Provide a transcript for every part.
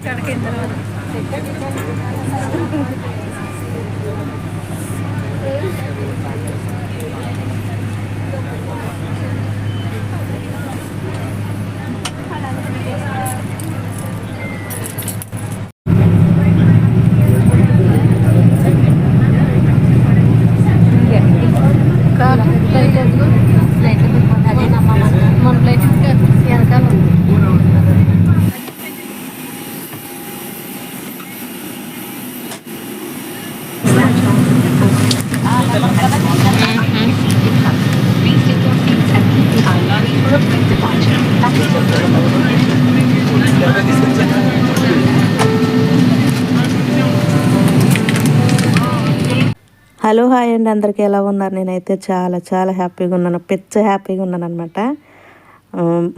మన ప్లేట్ వెనకాల hello hi అండి అందరికీ ఎలా ఉన్నారు? నేనైతే చాలా చాలా హ్యాపీగా ఉన్నాను. పిచ్చ హ్యాపీగా ఉన్నాను అనమాట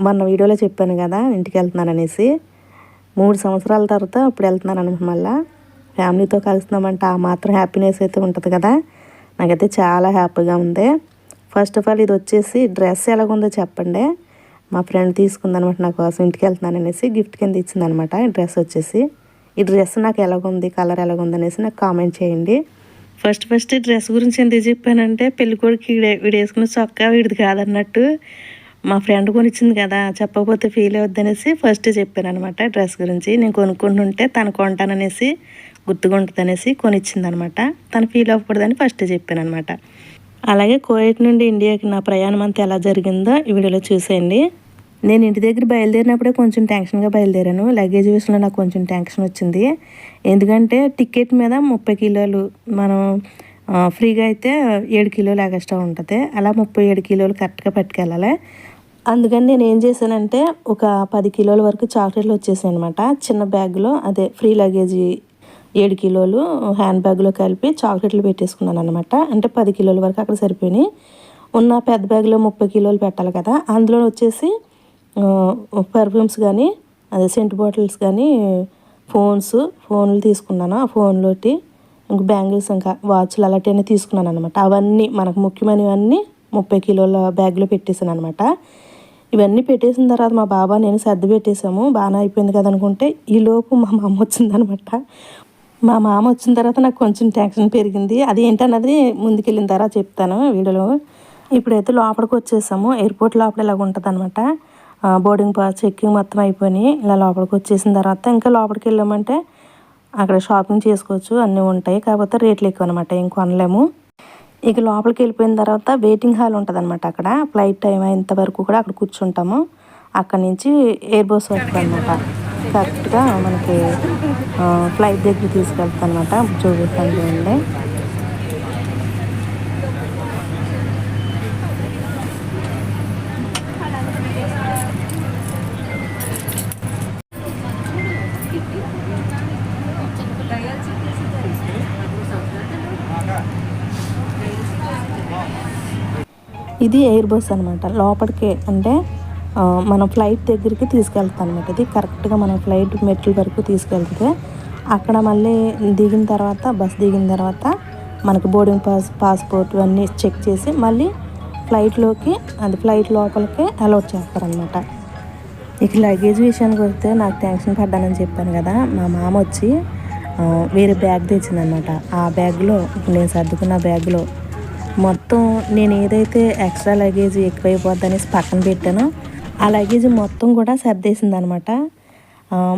మొన్న వీడియోలో చెప్పాను కదా ఇంటికి వెళ్తున్నాను అనేసి. మూడు సంవత్సరాల తర్వాత ఇప్పుడు వెళ్తున్నాను అనమాట మళ్ళీ. ఫ్యామిలీతో కలుస్తున్నామంటే ఆ మాత్రం హ్యాపీనెస్ అయితే ఉంటుంది కదా. నాకైతే చాలా హ్యాపీగా ఉంది. ఫస్ట్ ఆఫ్ ఆల్ ఇది వచ్చేసి డ్రెస్ ఎలాగుందో చెప్పండి. మా ఫ్రెండ్ తీసుకుందనమాట నా కోసం ఇంటికి వెళ్తున్నాను అనేసి గిఫ్ట్ కింద ఇచ్చిందనమాట ఈ డ్రెస్ వచ్చేసి. ఈ డ్రెస్ నాకు ఎలాగుంది కలర్ ఎలాగుంది అనేసి నాకు కామెంట్ చేయండి. ఫస్ట్ ఫస్ట్ డ్రెస్ గురించి ఎందుకు చెప్పానంటే పెళ్ళికొడుకు వీడేసుకున్న చొక్కా వీడిది కాదన్నట్టు మా ఫ్రెండ్ కొనిచ్చింది కదా చెప్పకపోతే ఫీల్ అవుద్దనేసి ఫస్ట్ చెప్పాను అనమాట డ్రెస్ గురించి. నేను కొనుక్కుంటుంటే తను కొంటాననేసి గుర్తుకుంటుందనేసి కొనిచ్చింది అనమాట తను ఫీల్ అవ్వకూడదని ఫస్ట్ చెప్పాను అనమాట అలాగే కోయట్ నుండి ఇండియాకి నా ప్రయాణం అంతా ఎలా జరిగిందో ఈ వీడియోలో చూసేయండి. నేను ఇంటి దగ్గర బయలుదేరినప్పుడే కొంచెం టెన్షన్గా బయలుదేరాను. లగేజ్ విషయంలో నాకు కొంచెం టెన్షన్ వచ్చింది. ఎందుకంటే టికెట్ మీద ముప్పై కిలోలు మనం ఫ్రీగా అయితే ఏడు కిలోలు ఎగస్ట్రా ఉంటుంది. అలా ముప్పై ఏడు కిలోలు కరెక్ట్గా పట్టుకెళ్ళాలి. అందుకని నేను ఏం చేశానంటే ఒక పది కిలోల వరకు చాక్లెట్లు వచ్చేసాయి అనమాట చిన్న బ్యాగ్లో అదే ఫ్రీ లగేజీ ఏడు కిలోలు హ్యాండ్ బ్యాగ్లో కలిపి చాక్లెట్లు పెట్టేసుకున్నాను అనమాట అంటే పది కిలోల వరకు అక్కడ సరిపోయినాయి. ఉన్న పెద్ద బ్యాగ్లో ముప్పై కిలోలు పెట్టాలి కదా అందులో వచ్చేసి పర్ఫ్యూమ్స్ కానీ అదే సెంట్ బాటిల్స్ కానీ ఫోన్స్ ఫోన్లు తీసుకున్నాను. ఆ ఫోన్లోటి ఇంక బ్యాంగిల్స్ ఇంకా వాచ్లు అలాంటివన్నీ తీసుకున్నాను అనమాట అవన్నీ మనకు ముఖ్యమైనవన్నీ ముప్పై కిలోల బ్యాగ్లో పెట్టేసాను అనమాట ఇవన్నీ పెట్టేసిన తర్వాత మా బాబా నేను సర్ది పెట్టేసాము బాగానే అయిపోయింది కదా అనుకుంటే మా మామ వచ్చిందనమాట మా మామ వచ్చిన తర్వాత నాకు కొంచెం టెన్షన్ పెరిగింది. అది ఏంటన్నది ముందుకెళ్ళిన తర్వాత చెప్తాను వీడియోలో. ఇప్పుడైతే లోపలికి వచ్చేసాము. ఎయిర్పోర్ట్ లోపల ఇలాగ ఉంటుంది అనమాట బోర్డింగ్ పాస్ చెక్కింగ్ మొత్తం అయిపోయినాయి. ఇలా లోపలికి వచ్చేసిన తర్వాత ఇంకా లోపలికి వెళ్ళామంటే అక్కడ షాపింగ్ చేసుకోవచ్చు అన్నీ ఉంటాయి. కాకపోతే రేట్లు ఎక్కువ అనమాట ఏం కొనలేము. ఇక లోపలికి వెళ్ళిపోయిన తర్వాత వెయిటింగ్ హాల్ ఉంటుంది అనమాట అక్కడ. ఫ్లైట్ టైం అయినంత వరకు కూడా అక్కడ కూర్చుంటాము. అక్కడ నుంచి ఎయిర్ బస్ వస్తుంది అనమాట కరెక్ట్గా మనకి ఫ్లైట్ దగ్గర తీసుకెళ్తాను అనమాట చూపిస్తాను చూడండి ఇది ఎయిర్ బస్ అనమాట లోపలికి అంటే మన ఫ్లైట్ దగ్గరికి తీసుకెళ్తాం అనమాట ఇది కరెక్ట్గా మన ఫ్లైట్ మెట్ల వరకు తీసుకెళ్తుంది అక్కడ మళ్ళీ దిగిన తర్వాత బస్ దిగిన తర్వాత మనకు బోర్డింగ్ పాస్ పాస్పోర్ట్ ఇవన్నీ చెక్ చేసి మళ్ళీ ఫ్లైట్లోకి అది ఫ్లైట్ లోపలికి అలౌట్ చేస్తారనమాట ఇక లగేజ్ విషయానికి వస్తే నాకు టెన్షన్ పడ్డానని చెప్పాను కదా. మా మామ వచ్చి వేరే బ్యాగ్ తెచ్చిందనమాట ఆ బ్యాగ్లో ఇప్పుడు నేను సర్దుకున్న బ్యాగ్లో మొత్తం నేను ఏదైతే ఎక్స్ట్రా లగేజ్ ఎక్కువైపోద్ది అనేసి పక్కన పెట్టానో ఆ లగేజ్ మొత్తం కూడా సర్దేసింది అనమాట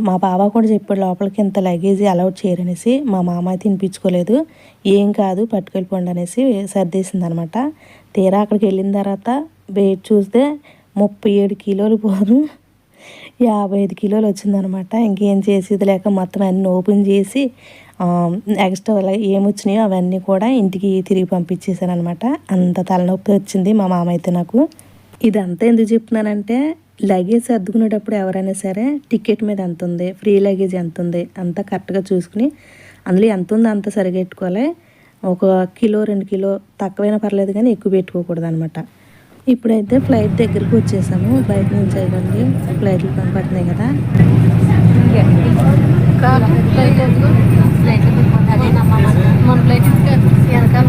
మా బావ కూడా చెప్పాడు లోపలికి ఇంత లగేజ్ అలౌట్ చేయరనేసి మా మామ అయితే తినిపించుకోలేదు ఏం కాదు పట్టుకెళ్ళిపోండి అనేసి సర్దేసింది అనమాట తీరా అక్కడికి వెళ్ళిన తర్వాత వెయిట్ చూస్తే ముప్పై ఏడు కిలోలు పోదు యాభై ఐదు కిలోలు వచ్చిందనమాట. ఇంకేం చేసేది లేక మొత్తం అన్ని ఓపెన్ చేసి ఎక్స్ట్రా అలా ఏమొచ్చినాయో అవన్నీ కూడా ఇంటికి తిరిగి పంపించేశాను అనమాట అంత తలనొప్పి వచ్చింది మా మామ అయితే నాకు. ఇదంతా ఎందుకు చెప్తున్నానంటే లగేజ్ సర్దుకునేటప్పుడు ఎవరైనా సరే టికెట్ మీద ఎంత ఉంది ఫ్రీ లగేజ్ ఎంత ఉంది అంతా కరెక్ట్గా చూసుకుని అందులో ఎంత ఉందో అంత సరిగెట్టుకోవాలి ఒక కిలో రెండు కిలో తక్కువైనా పర్లేదు కానీ ఎక్కువ పెట్టుకోకూడదు అనమాట ఇప్పుడైతే ఫ్లైట్ దగ్గరికి వచ్చేసాము. బయట నుంచి అయిపోయింది ఫ్లైట్లు కనపడుతున్నాయి కదా. ప్లేట్ మన ప్లేట్ వెనకాల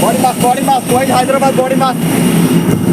Body mass, body mass, body mass.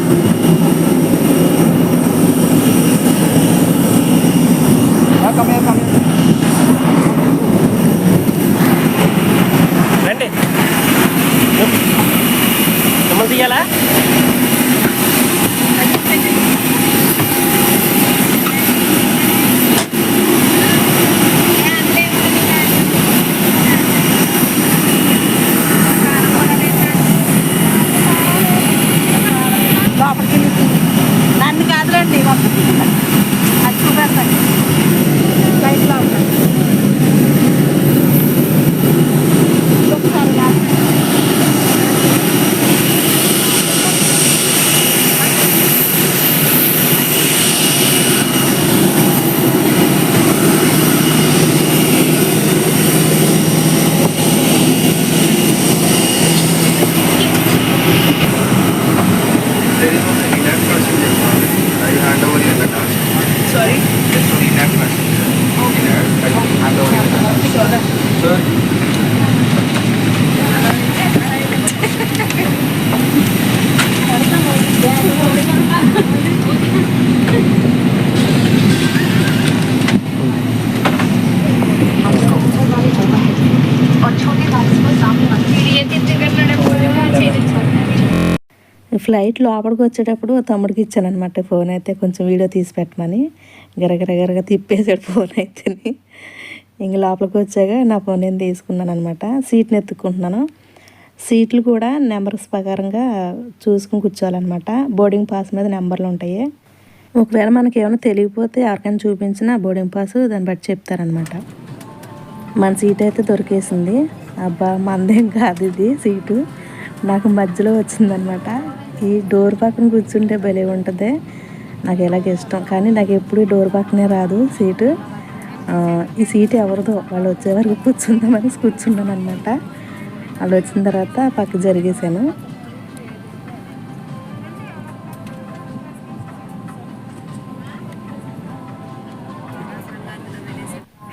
Flight లోపలికి వచ్చేటప్పుడు తమ్ముడికి ఇచ్చాను అనమాట ఫోన్ అయితే కొంచెం వీడియో తీసి పెట్టమని. గరగర గరగ తిప్పేసాడు ఫోన్ అయితేని. ఇంక లోపలికి వచ్చాక నా ఫోన్ నేను తీసుకున్నాను అనమాట సీట్ని ఎత్తుకుంటున్నాను సీట్లు కూడా నెంబర్స్ ప్రకారంగా చూసుకుని కూర్చోవాలన్నమాట. బోర్డింగ్ పాస్ మీద నెంబర్లు ఉంటాయి. ఒకవేళ మనకి ఏమైనా తెలియకపోతే ఎవరికైనా చూపించినా బోర్డింగ్ పాస్ దాన్ని బట్టి చెప్తారనమాట మన సీట్ అయితే దొరికేసింది. అబ్బా మందేం కాదు ఇది సీటు. నాకు మధ్యలో వచ్చిందనమాట ఈ డోర్ పక్కన కూర్చుంటే భలే ఉంటుంది. నాకు ఇలాగ ఇష్టం. కానీ నాకు ఎప్పుడు డోర్ పక్కనే రాదు సీటు. ఈ సీట్ ఎవరిదో వాళ్ళు వచ్చే వరకు కూర్చుందామని కూర్చున్నాను అనమాట వాళ్ళు వచ్చిన తర్వాత పక్క జరిగేసాను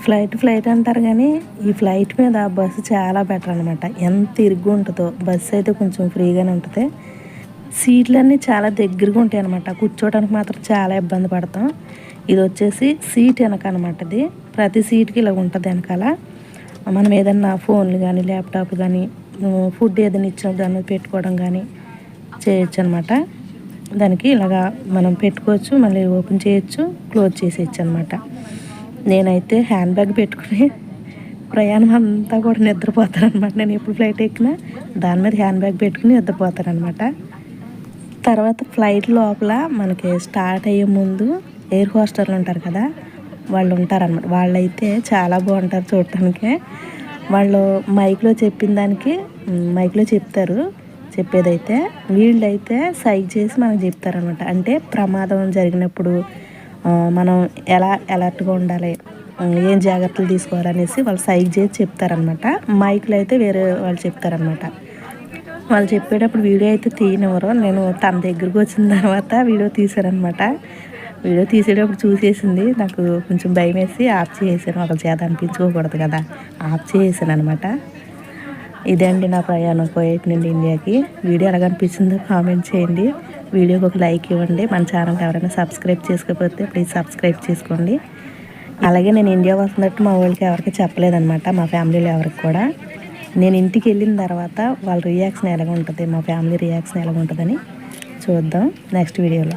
ఫ్లైట్ ఫ్లైట్ అంటారు కానీ ఈ ఫ్లైట్ మీద బస్సు చాలా బెటర్ అనమాట ఎంత ఇరుగ్గా ఉంటుందో. బస్సు అయితే కొంచెం ఫ్రీగానే ఉంటుంది. సీట్లన్నీ చాలా దగ్గరగా ఉంటాయి అనమాట కూర్చోవడానికి మాత్రం చాలా ఇబ్బంది పడతాం. ఇది వచ్చేసి సీట్ వెనక అనమాట ఇది. ప్రతి సీట్కి ఇలా ఉంటుంది వెనకాల. మనం ఏదన్నా ఫోన్లు కానీ ల్యాప్టాప్ కానీ ఫుడ్ ఏదైనా ఇచ్చినప్పుడు దాన్ని పెట్టుకోవడం కానీ చేయొచ్చు అనమాట దానికి ఇలాగా మనం పెట్టుకోవచ్చు మళ్ళీ ఓపెన్ చేయొచ్చు క్లోజ్ చేసేయచ్చు అనమాట. నేనైతే హ్యాండ్ బ్యాగ్ పెట్టుకుని ప్రయాణం అంతా కూడా నిద్రపోతాను అనమాట నేను ఎప్పుడు ఫ్లైట్ ఎక్కినా దాని మీద హ్యాండ్ బ్యాగ్ పెట్టుకుని నిద్రపోతాను అనమాట తర్వాత ఫ్లైట్ లోపల మనకి స్టార్ట్ అయ్యే ముందు ఎయిర్ హోస్టర్లు ఉంటారు కదా వాళ్ళు ఉంటారన్నమాట వాళ్ళైతే చాలా బాగుంటారు చూడటానికి వాళ్ళు మైక్లో చెప్పిన దానికి మైక్లో చెప్తారు చెప్పేదైతే. వీళ్ళైతే సైక్ చేసి మనకు చెప్తారనమాట అంటే ప్రమాదం జరిగినప్పుడు మనం ఎలా అలర్ట్గా ఉండాలి ఏం జాగ్రత్తలు తీసుకోవాలనేసి వాళ్ళు సైక్ చేసి చెప్తారనమాట మైక్లో అయితే వేరే వాళ్ళు చెప్తారనమాట వాళ్ళు చెప్పేటప్పుడు వీడియో అయితే తీయనివ్వరు. నేను తన దగ్గరకు వచ్చిన తర్వాత వీడియో తీశారనమాట వీడియో తీసేటప్పుడు చూసేసింది. నాకు కొంచెం భయం వేసి ఆఫ్ చేసేసాను. ఒకరి చేత అనిపించుకోకూడదు కదా. ఆఫ్ చేసేసాను అనమాట ఇదే అండి నా ప్రయాణం కోయేట్ నుండి ఇండియాకి. వీడియో ఎలాగ అనిపించిందో కామెంట్ చేయండి. వీడియోకి ఒక లైక్ ఇవ్వండి. మన ఛానల్ ఎవరైనా సబ్స్క్రైబ్ చేసుకోకపోతే ప్లీజ్ సబ్స్క్రైబ్ చేసుకోండి. అలాగే నేను ఇండియా వస్తున్నట్టు మా వాళ్ళకి ఎవరికి చెప్పలేదన్నమాట. మా ఫ్యామిలీలో ఎవరికి కూడా. నేను ఇంటికి వెళ్ళిన తర్వాత వాళ్ళ రియాక్షన్ ఎలాగ ఉంటుంది మా ఫ్యామిలీ రియాక్షన్ ఎలాగ ఉంటుందని చూద్దాం నెక్స్ట్ వీడియోలో.